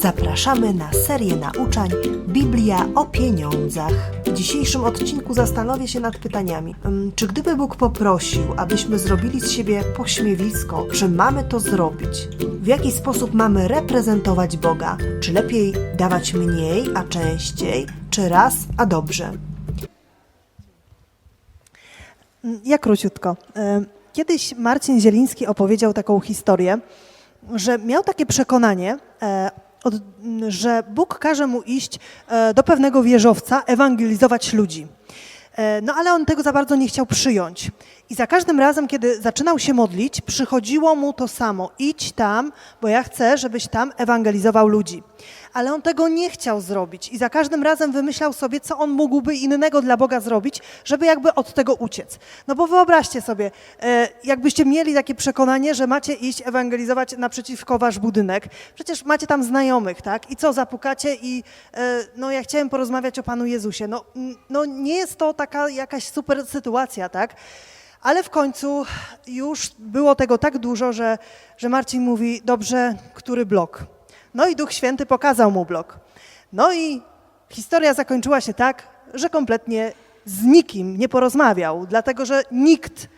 Zapraszamy na serię nauczań Biblia o pieniądzach. W dzisiejszym odcinku zastanowię się nad pytaniami. Ym, Czy gdyby Bóg poprosił, abyśmy zrobili z siebie pośmiewisko, czy mamy to zrobić? W jaki sposób mamy reprezentować Boga? Czy lepiej dawać mniej, a częściej, czy raz, a dobrze? Ja króciutko. E, Kiedyś Marcin Zieliński opowiedział taką historię, że miał takie przekonanie, e, od, że Bóg każe mu iść e, do pewnego wieżowca, ewangelizować ludzi. E, No ale on tego za bardzo nie chciał przyjąć. I za każdym razem, kiedy zaczynał się modlić, przychodziło mu to samo. Idź tam, bo ja chcę, żebyś tam ewangelizował ludzi. Ale on tego nie chciał zrobić i za każdym razem wymyślał sobie, co on mógłby innego dla Boga zrobić, żeby jakby od tego uciec. No bo wyobraźcie sobie, e, jakbyście mieli takie przekonanie, że macie iść ewangelizować naprzeciwko wasz budynek. Przecież macie tam znajomych, tak? I co, zapukacie i e, no ja chciałem porozmawiać o Panu Jezusie. No, no nie jest to taka jakaś super sytuacja, tak? Ale w końcu już było tego tak dużo, że, że Marcin mówi, dobrze, który blok? No i Duch Święty pokazał mu blok. No i historia zakończyła się tak, że kompletnie z nikim nie porozmawiał, dlatego że nikt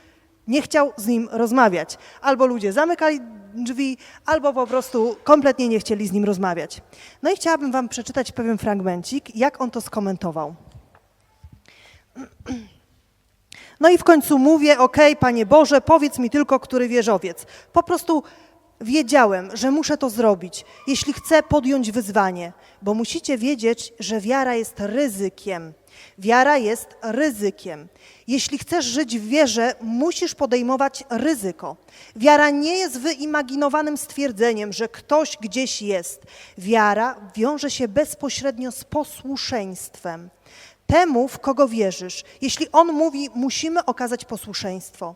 nie chciał z nim rozmawiać. Albo ludzie zamykali drzwi, albo po prostu kompletnie nie chcieli z nim rozmawiać. No i chciałabym wam przeczytać pewien fragmencik, jak on to skomentował. No i w końcu mówię, okej, Panie Boże, powiedz mi tylko, który wieżowiec. Po prostu wiedziałem, że muszę to zrobić, jeśli chcę podjąć wyzwanie, bo musicie wiedzieć, że wiara jest ryzykiem. Wiara jest ryzykiem. Jeśli chcesz żyć w wierze, musisz podejmować ryzyko. Wiara nie jest wyimaginowanym stwierdzeniem, że ktoś gdzieś jest. Wiara wiąże się bezpośrednio z posłuszeństwem temu, w kogo wierzysz. Jeśli on mówi, musimy okazać posłuszeństwo.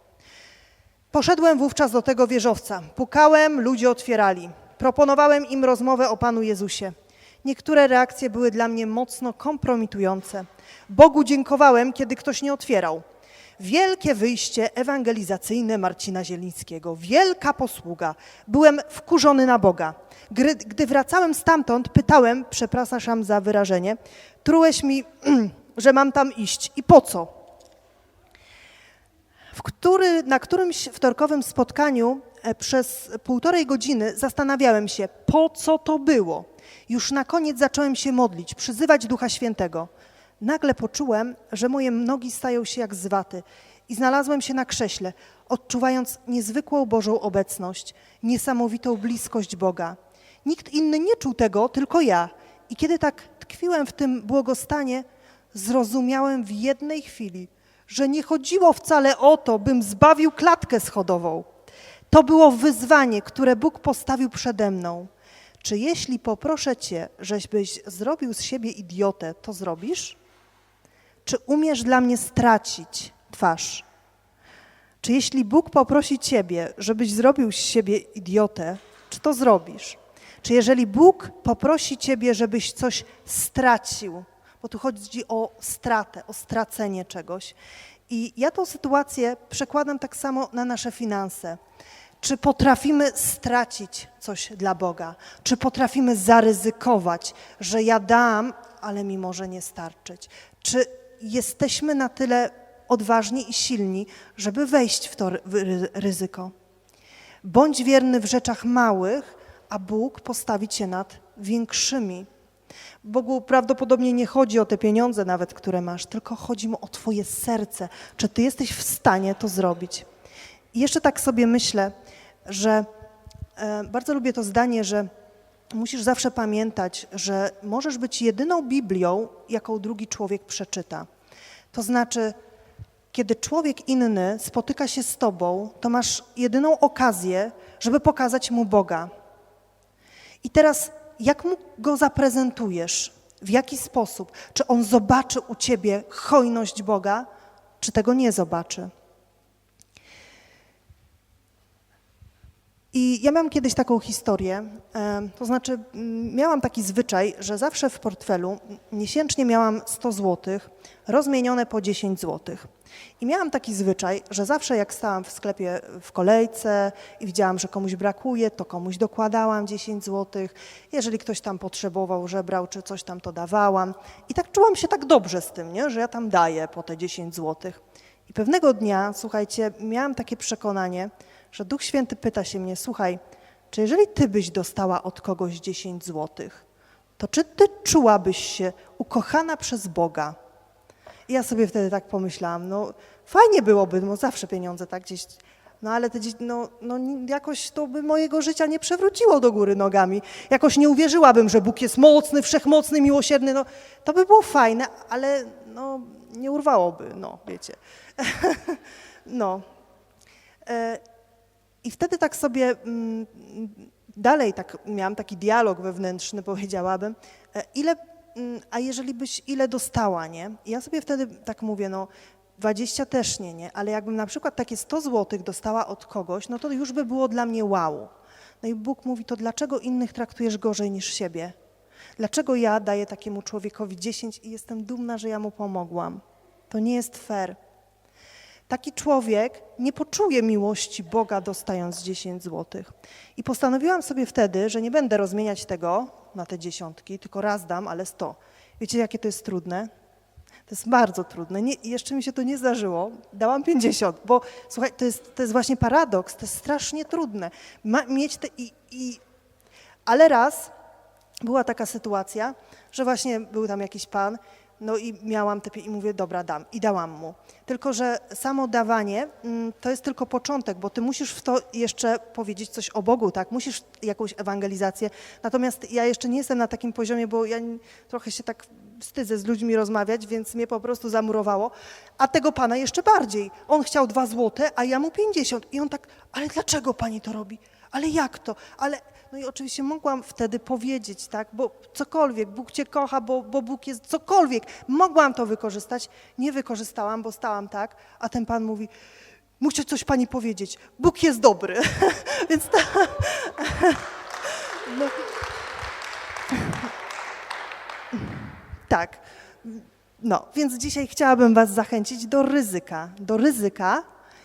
Poszedłem wówczas do tego wieżowca. Pukałem, ludzie otwierali. Proponowałem im rozmowę o Panu Jezusie. Niektóre reakcje były dla mnie mocno kompromitujące. Bogu dziękowałem, kiedy ktoś nie otwierał. Wielkie wyjście ewangelizacyjne Marcina Zielińskiego, wielka posługa. Byłem wkurzony na Boga. Gdy, gdy wracałem stamtąd, pytałem, przepraszam za wyrażenie, trułeś mi, że mam tam iść i po co? w który, na którymś wtorkowym spotkaniu e, przez półtorej godziny zastanawiałem się, po co to było. Już na koniec zacząłem się modlić, przyzywać Ducha Świętego. Nagle poczułem, że moje nogi stają się jak z waty i znalazłem się na krześle, odczuwając niezwykłą Bożą obecność, niesamowitą bliskość Boga. Nikt inny nie czuł tego, tylko ja. I kiedy tak tkwiłem w tym błogostanie, zrozumiałem w jednej chwili, że nie chodziło wcale o to, bym zbawił klatkę schodową. To było wyzwanie, które Bóg postawił przede mną. Czy jeśli poproszę Cię, żebyś zrobił z siebie idiotę, to zrobisz? Czy umiesz dla mnie stracić twarz? Czy jeśli Bóg poprosi Ciebie, żebyś zrobił z siebie idiotę, czy to zrobisz? Czy jeżeli Bóg poprosi Ciebie, żebyś coś stracił, bo tu chodzi o stratę, o stracenie czegoś. I ja tą sytuację przekładam tak samo na nasze finanse. Czy potrafimy stracić coś dla Boga? Czy potrafimy zaryzykować, że ja dam, ale mi może nie starczyć? Czy jesteśmy na tyle odważni i silni, żeby wejść w to ry- ry- ryzyko? Bądź wierny w rzeczach małych, a Bóg postawi cię nad większymi. Bogu prawdopodobnie nie chodzi o te pieniądze nawet, które masz, tylko chodzi mu o twoje serce. Czy ty jesteś w stanie to zrobić? I jeszcze tak sobie myślę, że e, bardzo lubię to zdanie, że musisz zawsze pamiętać, że możesz być jedyną Biblią, jaką drugi człowiek przeczyta. To znaczy, kiedy człowiek inny spotyka się z tobą, to masz jedyną okazję, żeby pokazać mu Boga. I teraz, jak mu go zaprezentujesz? W jaki sposób? Czy on zobaczy u ciebie hojność Boga, czy tego nie zobaczy? I ja miałam kiedyś taką historię, to znaczy mm, miałam taki zwyczaj, że zawsze w portfelu miesięcznie miałam 100 zł, rozmienione po 10 zł. I miałam taki zwyczaj, że zawsze jak stałam w sklepie w kolejce i widziałam, że komuś brakuje, to komuś dokładałam 10 zł. Jeżeli ktoś tam potrzebował, żebrał czy coś tam, to dawałam. I tak czułam się tak dobrze z tym, nie? że ja tam daję po te 10 zł. I pewnego dnia, słuchajcie, miałam takie przekonanie, że Duch Święty pyta się mnie, słuchaj, czy jeżeli ty byś dostała od kogoś 10 złotych, to czy ty czułabyś się ukochana przez Boga? I ja sobie wtedy tak pomyślałam, no fajnie byłoby, no zawsze pieniądze tak gdzieś, no ale te, no, no jakoś to by mojego życia nie przewróciło do góry nogami. Jakoś nie uwierzyłabym, że Bóg jest mocny, wszechmocny, miłosierny, no to by było fajne, ale no nie urwałoby, no wiecie. no. E, i wtedy tak sobie mm, dalej tak miałam taki dialog wewnętrzny, powiedziałabym, e, ile, mm, a jeżeli byś ile dostała, nie? I ja sobie wtedy tak mówię, no 20 też nie, nie? Ale jakbym na przykład takie 100 złotych dostała od kogoś, no to już by było dla mnie wow. No i Bóg mówi, to dlaczego innych traktujesz gorzej niż siebie? Dlaczego ja daję takiemu człowiekowi 10 i jestem dumna, że ja mu pomogłam? To nie jest fair. Taki człowiek nie poczuje miłości Boga dostając 10 złotych. I postanowiłam sobie wtedy, że nie będę rozmieniać tego na te dziesiątki, tylko raz dam, ale 100. Wiecie, jakie to jest trudne? To jest bardzo trudne. Nie, jeszcze mi się to nie zdarzyło. Dałam 50, bo słuchaj, to jest, to jest właśnie paradoks, to jest strasznie trudne. Ma, mieć te i, i... Ale raz była taka sytuacja, że właśnie był tam jakiś pan, no i miałam te i mówię, dobra, dam. I dałam mu. Tylko, że samo dawanie mm, to jest tylko początek, bo ty musisz w to jeszcze powiedzieć coś o Bogu, tak? Musisz jakąś ewangelizację. Natomiast ja jeszcze nie jestem na takim poziomie, bo ja trochę się tak wstydzę z ludźmi rozmawiać, więc mnie po prostu zamurowało. A tego pana jeszcze bardziej. On chciał dwa złote, a ja mu pięćdziesiąt. I on tak, ale dlaczego pani to robi? Ale jak to? Ale no i oczywiście mogłam wtedy powiedzieć, tak, bo cokolwiek, Bóg cię kocha, bo, bo Bóg jest cokolwiek. Mogłam to wykorzystać, nie wykorzystałam, bo stałam tak, a ten pan mówi, muszę coś pani powiedzieć, Bóg jest dobry. Więc ta... no. Tak. No, więc dzisiaj chciałabym Was zachęcić do ryzyka, do ryzyka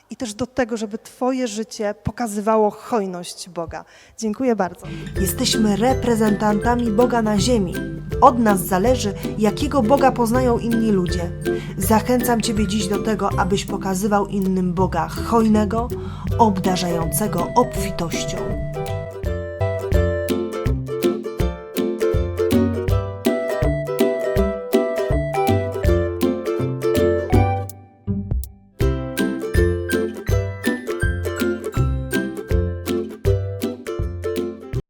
i też do tego, żeby Twoje życie pokazywało hojność Boga. Dziękuję bardzo. Jesteśmy reprezentantami Boga na ziemi. Od nas zależy, jakiego Boga poznają inni ludzie. Zachęcam Ciebie dziś do tego, abyś pokazywał innym Boga hojnego, obdarzającego obfitością.